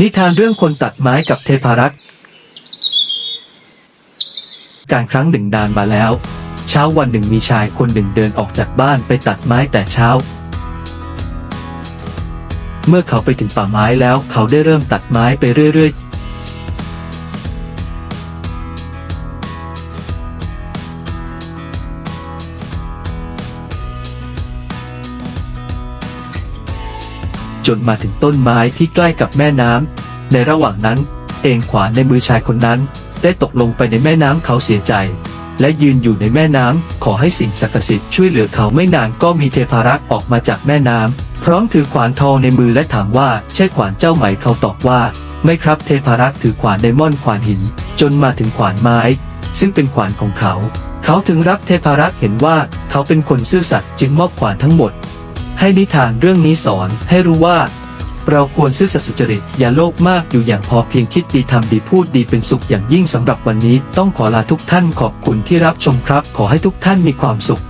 นิทานเรื่องคนตัดไม้กับเทพารักษ์ การครั้งหนึ่งนานมาแล้ว เช้าวันหนึ่งมีชายคนหนึ่งเดินออกจากบ้านไปตัดไม้แต่เช้า เมื่อเขาไปถึงป่าไม้แล้วเขาได้เริ่มตัดไม้ไปเรื่อย ๆ จนมาถึงต้นไม้ที่ใกล้กับแม่น้ำ ในระหว่างนั้น เองขวานในมือชายคนนั้น ได้ตกลงไปในแม่น้ำเขาเสียใจ และยืนอยู่ในแม่น้ำ ขอให้สิ่งศักดิ์สิทธิ์ช่วยเหลือเขาไม่นานก็มีเทพารักษ์ออกมาจากแม่น้ำ พร้อมถือขวานทองในมือและถามว่าใช่ขวานเจ้าไหมเขาตอบว่า ไม่ครับเทพารักษ์ถือขวานไดมอนด์ขวานหิน จนมาถึงขวานไม้ ซึ่งเป็นขวานของเขา เขาถึงรับเทพารักษ์เห็นว่าเขาเป็นคนซื่อสัตย์จึงมอบขวานทั้งหมด ให้นิทานเรื่องนี้สอนให้รู้ว่า เราควรซื่อสัตย์สุจริต อย่าโลภมากอยู่อย่างพอเพียงคิดดีทำดีพูดดีเป็นสุขอย่างยิ่งสำหรับวันนี้ ต้องขอลาทุกท่านขอบคุณที่รับชมครับ ขอให้ทุกท่านมีความสุข